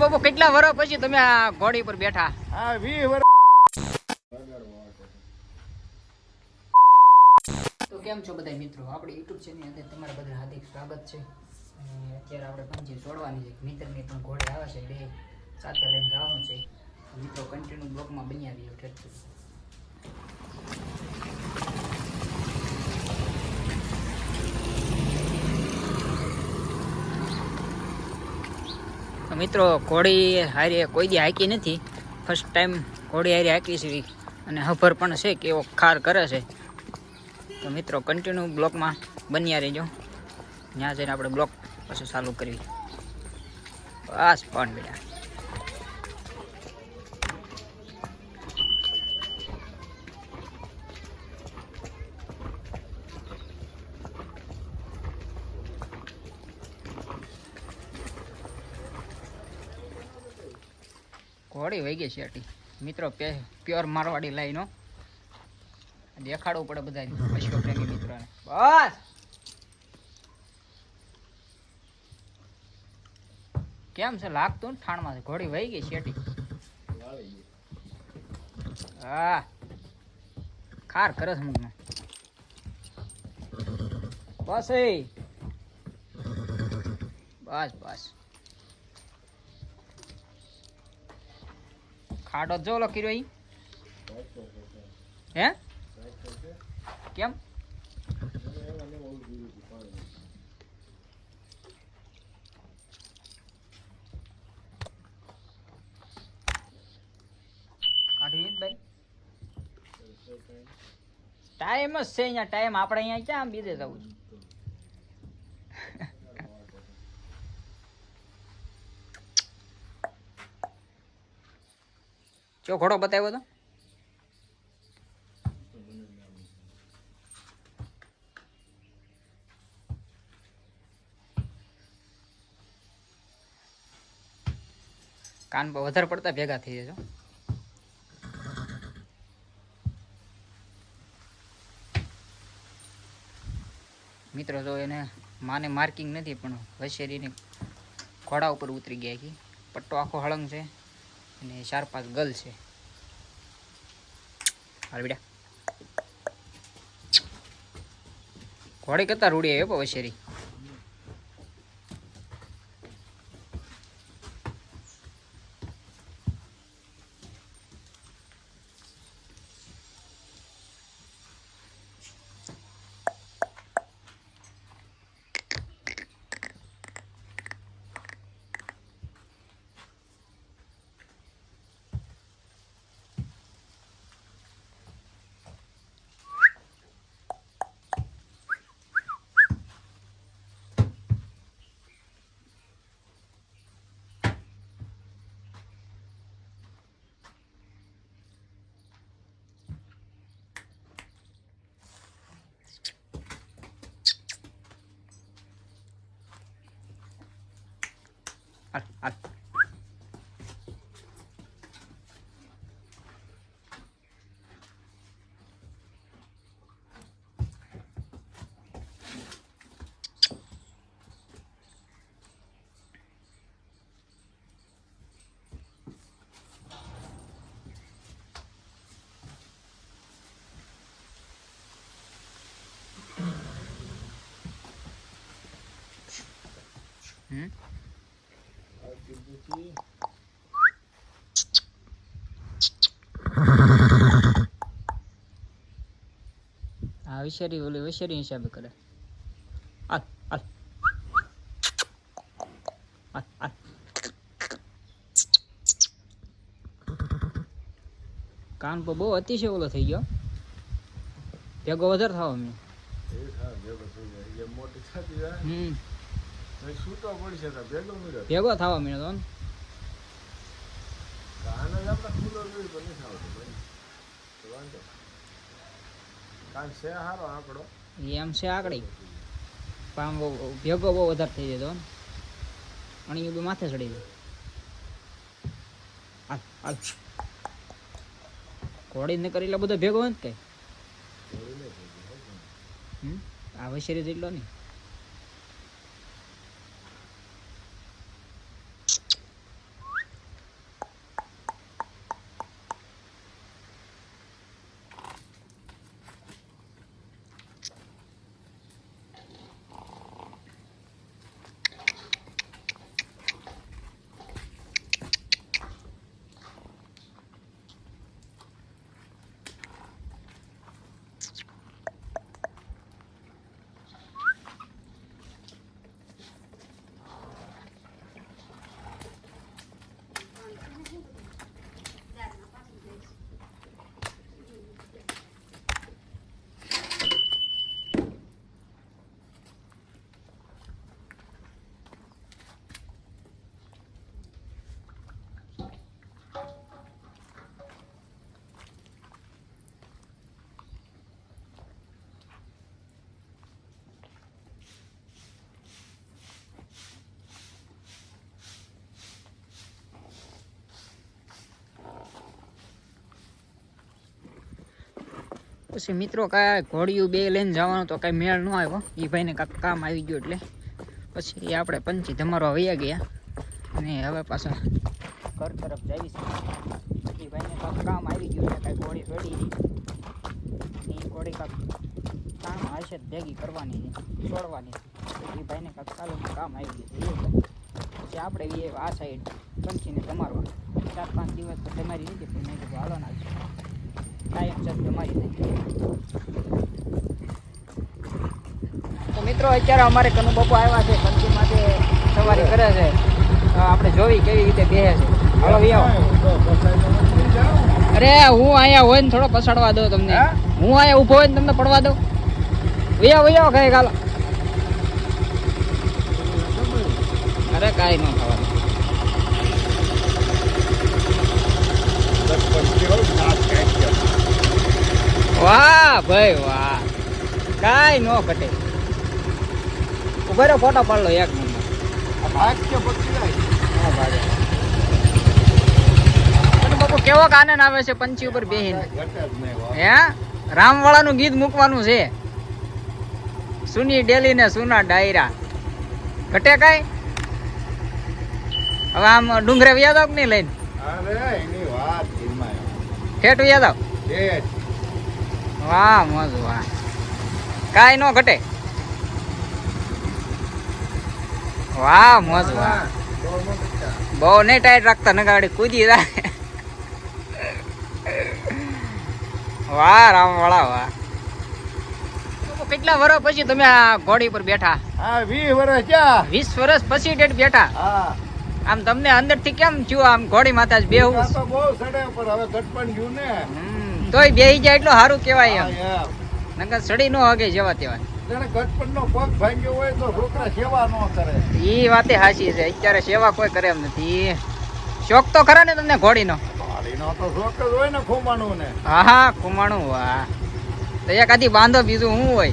બાબુ કેટલા વર્ષ પછી તમે આ ઘોડી પર બેઠા? આ તો કેમ છો બધા મિત્રો? આપણે યુટ્યુબ ચેનલ અંદર તમારા બધા હાર્દિક સ્વાગત છે. અને અત્યારે આપણે પંચી છોડવાની છે. મિત્રની પણ ઘોડી આવે છે બે સાથે લઈને જવાનું છે. મિત્રો કન્ટિન્યુ બ્લોકમાં બન્યા રહ્યો ઠેક મિત્રો, ઘોડી હારી કોઈ દી હાકી નથી. ફર્સ્ટ ટાઈમ ઘોડી હારી હાકી છે. અને હફર પણ છે કે એવો ખાર કરે છે. તો મિત્રો કન્ટિન્યુ બ્લોકમાં બન્યા રહેજો. ત્યાં જઈને આપણે બ્લોક પછી ચાલુ કરવી બસ પણ બેટા. ઘોડી વહી ગઈ અટી મિત્રો પ્યોર મારવાડી લાઈનો દેખાડવું પડે બધા અશ્વપ્રેમી મિત્રોને. બસ! કેમ છે, લાગતું ને ઠાણમાં છે ઘોડી વહી ગઈ શેટી હા. ખાર કરે છે મુખમાં બસ બસ બસ. ખાડો જો લખી ઈ. હે? કેમ? ભાઈ. ટાઈમ જ છે અહીંયા ટાઈમ આપણે અહીંયા ક્યાં બીજે જવું છે? ચો ઘોડો બતાવ્યો તો? કાન પર વધારે પડતા ભેગા થઈ જજો મિત્રો, જો એને માને માર્કિંગ નથી, પણ વસેરીને ઘોડા ઉપર ઉતરી ગયા છે. પટ્ટો આખો હળંગ છે અને ચાર પાંચ ગલ છે. હાલ બેટા ઘોડી કરતા રૂડી આવ્યો વસેરી. હાલ હાલ હમ આ વિશારી ઓલી વિશારી હિસાબે કરે. હાલ હાલ. હાલ હાલ. કાન પર બહુ અતિશય ઓલો થઈ ગયો. ભેગો વધારે થવા મેં મોટી થતી જાય હમ. પછી છૂટો પડશે ભેગો ભેગો થવા મળ્યો તો ને. કાન જ આપણે ખુલ્લો નથી આવતું ભાઈ. વાંધો કાન છે સારો આંકડો. એમ છે આકડી. પામ ભેગો બહુ વધારે થઈ જતો ને અણી બી માથે ચડી જાય. હાલ હાલ. ઘોડી ને કરી એટલો બધો ભેગો હોય ને કઈ આ વૈશેરી જેટલો નહીં. પછી મિત્રો કાંઈ ઘોડિયું બે લઈને જવાનું તો કાંઈ મેળ ન આવ્યો. એ ભાઈને કાંઈક કામ આવી ગયું એટલે. પછી આપણે પંચી ધમારવા વયા ગયા. અને હવે પાછા ઘર તરફ જઈશું એ ભાઈને કાંઈક કામ આવી ગયું એટલે કાંઈ ઘોડી ચડી એ ઘોડી કાંઈક કામ હશે ભેગી કરવાની છે છોડવાની એ ભાઈને કાંઈક ચાલુ કામ આવી ગયું. પછી આપણે એ આ સાઈડ પંચીને ધમારવા ચાર પાંચ દિવસ તો ધમારી નથી પણ મેં કીધું હાલો ના કાયમ છે નહીં તો મિત્રો અત્યારે અમારે કનુ બાપુ આવ્યા છે માટે સવારી કરે છે. આપણે જોવી કેવી રીતે બેસે છે. હાલો અરે હું અહીંયા હોય ને થોડો પસાડવા દો તમને. હે? અહીંયા ઊભો હોય ને તમને પડવા દઉં. વિયાવો વિયાવો કઈ ગાલો અરે કાંઈ ન થવાનું વાહ ભાઈ વાહ. કાંઈ ન ઘટે. ઉભેરો ફોટો પાડ લો એક નંબર. કેવો આનંદ આવે છે પંચી ઉપર બેહીને? હે? રામવાળાનું ગીત મૂકવાનું છે. સુની ડેલી ને સુના ડાયરા. ઘટે કાંઈ? હવે આમ ડુંગરે વ્યાદવ કે નહીં લઈને ઠેઠ વ્યાદવ વાહ મોજ વાહ. કાંઈ ન ઘટે. વાહ મોજ વાહ. બહુ નહીં ટાઈટ રાખતા નગાડી કૂદી જાય. વાહ રામવાળા વાહ. કેટલા વર્ષ પછી તમે આ ઘોડી પર બેઠા? વીસ વર્ષ પછી ડેટ બેઠા? આમ તમને અંદરથી કેમ થયું આમ ઘોડી માતા જ ગયું હમ, તોય બેહી જાય એટલું સારું કેવાય એમ. નકર સડી નો હગે જેવા તેવા ઈ વાતે હાચી છે. અત્યારે સેવા કોઈ કરે એમ નથી. શોખ તો ખરા ને તમને ઘોડીનો? હા હા કુમાણું વાહ. તો એક આધી બાંધો બીજું શું હોય?